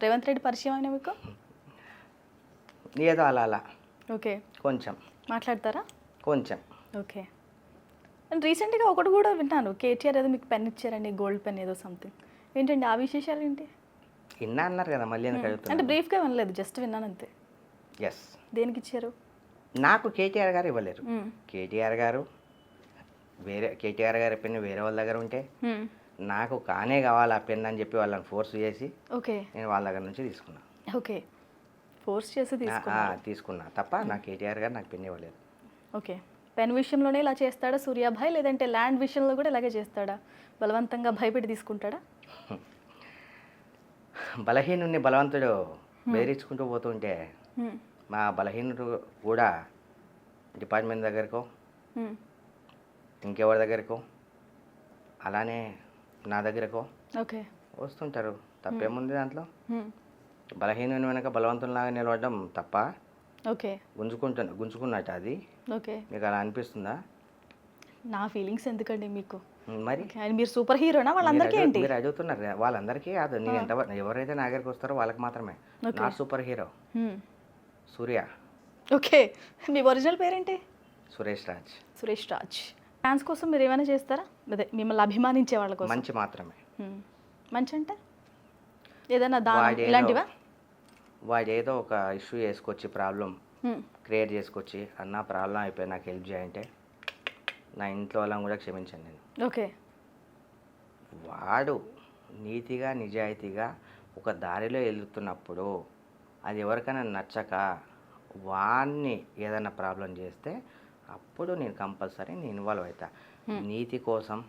రేవంత్ రెడ్డి పరిచయం అయినా మీకు? ఏదో అలా అలా. ఓకే. కొంచెం. మాట్లాడతారా? కొంచెం. ఓకే. అండ్ రీసెంట్గా ఒకటి కూడా విన్నాను కేటీఆర్ ఏదో మీకు పెన్ ఇచ్చారండి గోల్డ్ పెన్ ఏదో సంథింగ్ ఏంటండి ఆ విశేషాలు ఏంటి? ఇన్నా అన్నారు కదా మళ్ళీ అంటే బ్రీఫ్గా వినలేదు జస్ట్ విన్నాను అంతే. ఎస్ దేనికి ఇచ్చారు? నాకు కేటీఆర్ గారు ఇవ్వలేరు. కేటీఆర్ గారు వేరే కేటీఆర్ గారి పెన్ను వేరే వాళ్ళ దగ్గర ఉంటే. నాకు కానే కావాలి ఆ పెన్ అని చెప్పి వాళ్ళని ఫోర్స్ చేసి ఓకే. నేను వాళ్ళ దగ్గర నుంచి తీసుకున్నా. ఓకే. ఫోర్స్ చేసి తీసుకున్నా. తప్ప నా కేటీఆర్ గారు నాకు పెన్ ఇవ్వలేదు. ఓకే. పెన్ విషయంలోనే ఇలా చేస్తాడా సూర్యాభాయ్? లేదంటే ల్యాండ్ విషయంలో కూడా ఇలాగే చేస్తాడా? బలవంతంగా భయపెట్టి తీసుకుంటాడా? బలహీనుని బలవంతుడు బెదిరించుకుంటూ పోతుంటే. మా బలహీనుడు కూడా డిపార్ట్మెంట్ దగ్గరకో. ఇంకెవరి దగ్గరకో అలానే నా దగ్గరకో. ఓకే. వస్తుంటారు. తప్పేముంది దాంట్లో. మ్మ్. బలహీనుని వెనక బలవంతునిలాగా నిలవడం తప్ప ఓకే. గుంజుకుంటు గుంజుకున్నట్టు అది. ఓకే. మీకు అలా అనిపిస్తుందా? నా ఫీలింగ్స్ ఎందుకండి మీకు? మరి? మీరు సూపర్ హీరోనా వాళ్ళందరికీ ఏంటి? మీరు అడుగుతున్నారు వాళ్ళందరికీ కాదు. నేను ఎంత ఎవరైతే నా దగ్గరికి వస్తారో వాళ్ళకి మాత్రమే. నా సూపర్ హీరో. సూర్య. ఓకే. మీ ఒరిజినల్ పేరేంటి? సురేష్ రాజ్. సురేష్ రాజ్. ఫ్యాన్స్ కోసం మీరు ఏమైనా చేస్తారా? అదే మిమ్మల్ని అభిమానించే వాళ్ళ కోసం. మంచి మాత్రమే. మంచి అంటే? ఏదైనా దానం ఇలాంటివా? వాడు ఏదో ఒక ఇష్యూ చేసుకొచ్చి ప్రాబ్లం. క్రియేట్ చేసుకొచ్చి అన్న ప్రాబ్లం అయిపోయి నాకు హెల్ప్ చేయంటే నా ఇంట్లో వాళ్ళని కూడా క్షమించండి నేను. ఓకే. వాడు నీతిగా నిజాయితీగా ఒక దారిలో వెళ్తున్నప్పుడు అది ఎవరికైనా నచ్చక వాడిని ఏదైనా ప్రాబ్లం చేస్తే అప్పుడు నేను కంపల్సరీ నేను ఇన్వాల్వ్ అవుతా నీతి కోసం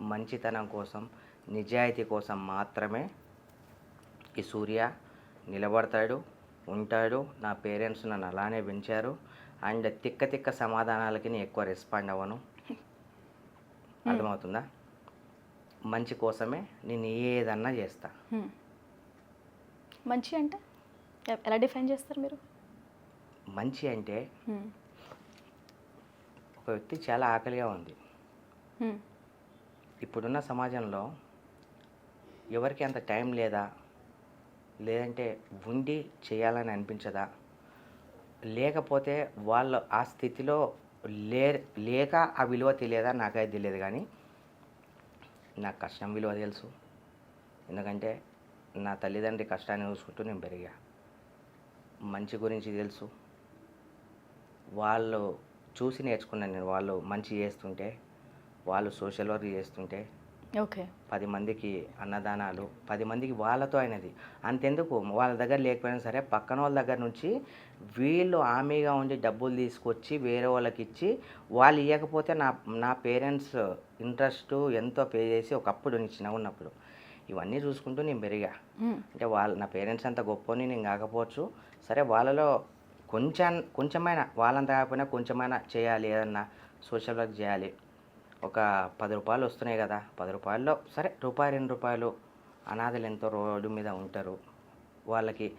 మంచితనం కోసం నిజాయితీ కోసం మాత్రమే ఈ సూర్య నిలబడతాడు ఉంటాడు. నా పేరెంట్స్ నన్ను అలానే పెంచారు. అండ్ తిక్క తిక్క సమాధానాలకి నేను ఎక్కువ రెస్పాండ్ అవ్వను. అర్థమవుతుందా? మంచి కోసమే నేను ఏదన్నా చేస్తా. మంచి అంటే? ఎలా డిఫైన్ చేస్తారు మీరు? మంచి అంటే వ్యక్తి చాలా ఆకలిగా ఉంది. ఇప్పుడున్న సమాజంలో ఎవరికి అంత టైం లేదా? లేదంటే ఉండి చేయాలని అనిపించదా? లేకపోతే వాళ్ళు ఆ స్థితిలో లే లేక ఆ విలువ తెలియదా? నాకైతే తెలియదు కానీ నాకు కష్టం విలువ తెలుసు. ఎందుకంటే నా తల్లిదండ్రి కష్టాన్ని చూసుకుంటూ నేను పెరిగా. మంచి గురించి తెలుసు. వాళ్ళు చూసి నేర్చుకున్నాను నేను వాళ్ళు మంచి చేస్తుంటే వాళ్ళు సోషల్ వర్క్ చేస్తుంటే. ఓకే. పది మందికి అన్నదానాలు పది మందికి వాళ్ళతో అయినది. అంతెందుకు? వాళ్ళ దగ్గర లేకపోయినా సరే పక్కన వాళ్ళ దగ్గర నుంచి వీళ్ళు హామీగా ఉండి డబ్బులు తీసుకొచ్చి వేరే వాళ్ళకి ఇచ్చి వాళ్ళు ఇవ్వకపోతే నా నా పేరెంట్స్ ఇంట్రెస్ట్ ఎంతో పే చేసి ఒకప్పుడు నేను చిన్నగా ఉన్నప్పుడు. ఇవన్నీ చూసుకుంటూ నేను పెరిగా. అంటే వాళ్ళ నా పేరెంట్స్ అంత గొప్పని నేను కాకపోవచ్చు. సరే వాళ్ళలో కొంచెం కొంచెమైనా వాళ్ళంత కాకపోయినా కొంచెమైనా చేయాలి ఏదన్నా సోషల్ వర్క్ చేయాలి. ఒక పది రూపాయలు వస్తున్నాయి కదా పది రూపాయల్లో సరే రూపాయి రెండు రూపాయలు అనాథలు ఎంతో రోడ్డు మీద ఉంటారు. వాళ్ళకి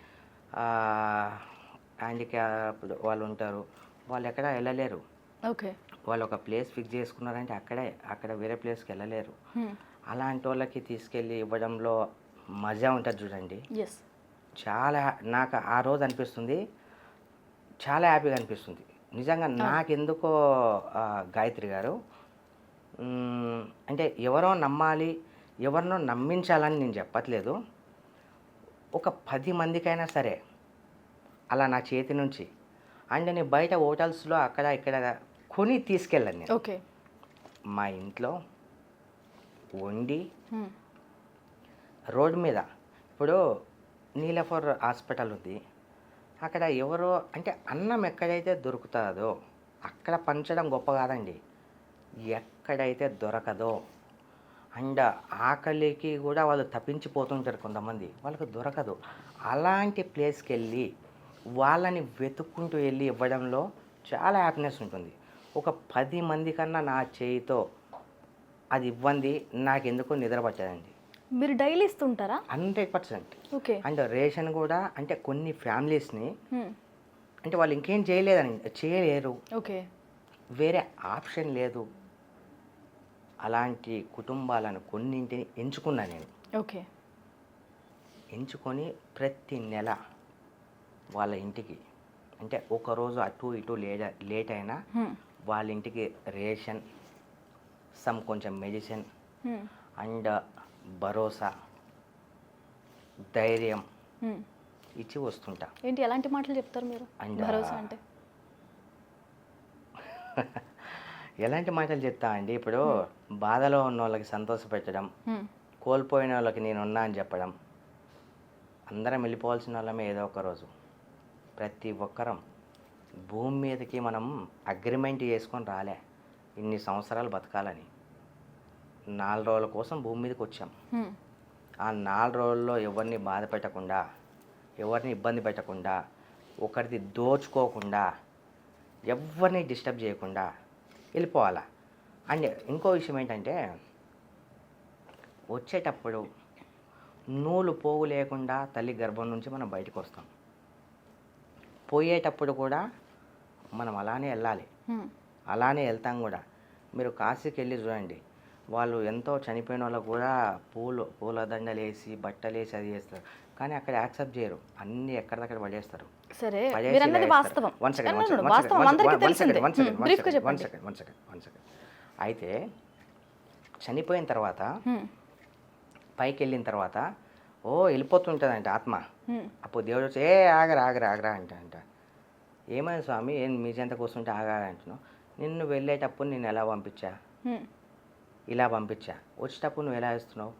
హ్యాండిక్యాప్ వాళ్ళు ఉంటారు. వాళ్ళు ఎక్కడ వెళ్ళలేరు. ఓకే. వాళ్ళు ఒక ప్లేస్ ఫిక్స్ చేసుకున్నారంటే అక్కడే అక్కడ వేరే ప్లేస్కి వెళ్ళలేరు. మ్మ్. అలాంటి వాళ్ళకి తీసుకెళ్ళి ఇవ్వడంలో మజా ఉంటుంది చూడండి. చాలా నాకు ఆ రోజు అనిపిస్తుంది చాలా హ్యాపీగా అనిపిస్తుంది. నిజంగా నాకెందుకో గాయత్రి గారు అంటే ఎవరో నమ్మాలి ఎవరినో నమ్మించాలని నేను చెప్పట్లేదు. ఒక పది మందికైనా సరే అలా నా చేతి నుంచి అండ్ నేను బయట హోటల్స్లో అక్కడ ఇక్కడ కొని తీసుకెళ్ళాను నేను. ఓకే. మా ఇంట్లో వండి. రోడ్ మీద ఇప్పుడు నీలఫర్ హాస్పిటల్ ఉంది. అక్కడ ఎవరో అంటే అన్నం ఎక్కడైతే దొరుకుతుందో అక్కడ పంచడం గొప్ప కాదండి. ఎక్కడైతే దొరకదో. అండ్ ఆకలికి కూడా వాళ్ళు తప్పించిపోతుంటారు కొంతమంది. వాళ్ళకి దొరకదు. అలాంటి ప్లేస్కి వెళ్ళి వాళ్ళని వెతుక్కుంటూ వెళ్ళి ఇవ్వడంలో చాలా హ్యాపీనెస్ ఉంటుంది. ఒక పది మంది కన్నా నా చేయితో అది ఇవ్వండి నాకెందుకో నిద్ర పట్టదండి మీరు daily ఇస్తుంటారా? Hundred percent. Okay. And ration కూడా అంటే కొన్ని ఫ్యామిలీస్ని. అంటే వాళ్ళు ఇంకేం చేయలేదని చేయలేరు. ఓకే. వేరే ఆప్షన్ లేదు. అలాంటి కుటుంబాలను కొన్నింటిని ఎంచుకున్నా నేను. ఓకే. ఎంచుకొని ప్రతి నెల వాళ్ళ ఇంటికి అంటే ఒక రోజు అటు ఇటు లేట్ లేట్ అయినా. వాళ్ళ ఇంటికి రేషన్ సమ్ కొంచెం మెడిసిన్. అండ్ భరోసా ధైర్యం. ఇచ్చి వస్తుంటా. ఏంటి ఎలాంటి మాటలు చెప్తారు మీరు? భరోసా అంటే? ఎలాంటి మాటలు చెప్తా అండి ఇప్పుడు బాధలో ఉన్న వాళ్ళకి సంతోషపెట్టడం. కోల్పోయిన వాళ్ళకి నేను ఉన్నా అని చెప్పడం అందరం వెళ్ళిపోవాల్సిన వాళ్ళమే ఏదో ఒక రోజు. ప్రతి ఒక్కరం భూమి మీదకి మనం అగ్రిమెంట్ చేసుకొని రాలే. ఇన్ని సంవత్సరాలు బతకాలని. నాలుగు రోజుల కోసం భూమి మీదకి వచ్చాం. ఆ నాలుగు రోజుల్లో ఎవరిని బాధ పెట్టకుండా ఎవరిని ఇబ్బంది పెట్టకుండా ఒకరిది దోచుకోకుండా ఎవరిని డిస్టర్బ్ చేయకుండా వెళ్ళిపోవాలా? అండ్ ఇంకో విషయం ఏంటంటే వచ్చేటప్పుడు నూలు పోగు లేకుండా తల్లి గర్భం నుంచి మనం బయటకు వస్తాం. పోయేటప్పుడు కూడా మనం అలానే వెళ్ళాలి. అలానే వెళ్తాం కూడా. మీరు కాశీకి వెళ్ళి చూడండి. వాళ్ళు ఎంతో చనిపోయిన వాళ్ళకు కూడా పూలు పూల దండలు వేసి బట్టలు వేసి అది చేస్తారు. కానీ అక్కడ యాక్సెప్ట్ చేయరు. అన్నీ ఎక్కడిదక్కడ పడేస్తారు. సరే వాస్తవం. అయితే చనిపోయిన తర్వాత హ్మ్. పైకి వెళ్ళిన తర్వాత ఓ వెళ్ళిపోతుంటుందంట ఆత్మ. హ్మ్. అప్పుడు దేవుడు వచ్చి ఏ ఆగరా ఆగరా ఆగరా అంట అంట. ఏమైంది స్వామి? ఏం మీ చెంత కూర్చుంటే ఆగా అంటున్నావు. నిన్ను వెళ్ళేటప్పుడు నేను ఎలా పంపించా? హ్మ్. ఇలా పంపించా. వచ్చేటప్పుడు నువ్వు ఎలా ఇస్తున్నావు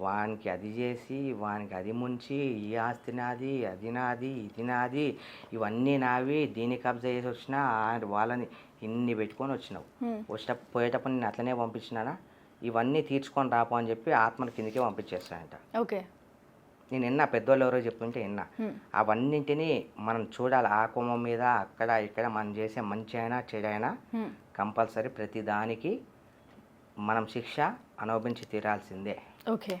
వానికి అది చేసి వానికి అది ముంచి ఈ ఆస్తి నాది అది నాది ఇది నాది ఇవన్నీ నావి దీన్ని కబ్జా చేసి వచ్చినా వాళ్ళని ఇన్ని పెట్టుకొని వచ్చినావు. వచ్చేటప్పుడు పోయేటప్పుడు నేను అట్లనే పంపించినానా? ఇవన్నీ తీర్చుకొని రాపో అని చెప్పి ఆత్మని కిందకే పంపించేస్తానంట. ఓకే. నేను విన్నా పెద్దోళ్ళు ఎవరో చెప్తుంటే హ్మ్. అవన్నింటినీ మనం చూడాలి. ఆ కుమ్మం మీద అక్కడ ఇక్కడ మనం చేసే మంచి అయినా చెడైనా. కంపల్సరీ ప్రతి దానికి మనం శిక్ష అనుభవించి తీరాల్సిందే. ఓకే.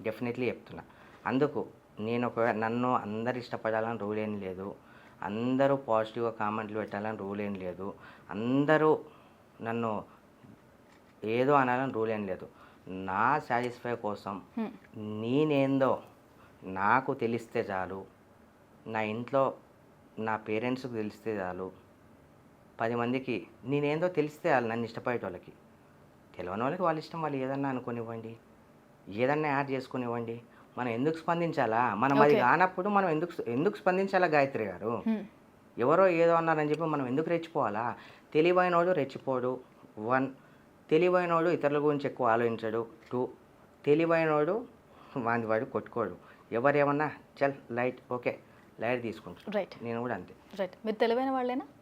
డెఫినెట్లీ చెప్తున్నా. అందుకు నేను ఒక నన్ను అందరు ఇష్టపడాలని రూల్ ఏం లేదు. అందరూ పాజిటివ్గా కామెంట్లు పెట్టాలని రూల్ ఏం లేదు. అందరూ నన్ను ఏదో అనాలని రూల్ ఏం లేదు. నా సాటిస్ఫై కోసం. నేనేందో నాకు తెలిస్తే చాలు. నా ఇంట్లో నా పేరెంట్స్కి తెలిస్తే చాలు. పది మందికి నేనేందో తెలిస్తే చాలు నన్ను ఇష్టపడే వాళ్ళకి తెలియని వాళ్ళకి వాళ్ళ ఇష్టం వాళ్ళు ఏదన్నా అనుకునివ్వండి. ఏదన్నా యాడ్ చేసుకునివ్వండి. మనం ఎందుకు స్పందించాలా? మనం అది. కానప్పుడు మనం ఎందుకు ఎందుకు స్పందించాలా గాయత్రి గారు. ఎవరో ఏదో అన్నారని చెప్పి మనం ఎందుకు రెచ్చిపోవాలా? తెలివైనోడు రెచ్చిపోడు. వన్ తెలివైనోడు ఇతరుల గురించి ఎక్కువ ఆలోచించడు. టూ తెలివైనోడు వాడి వాడు కొట్టుకోడు. ఎవరేమన్నా చల్ లైట్ ఓకే లైట్ తీసుకుంటాడు రైట్. నేను కూడా అంతే. రైట్. మీరు తెలివైన వాళ్ళేనా?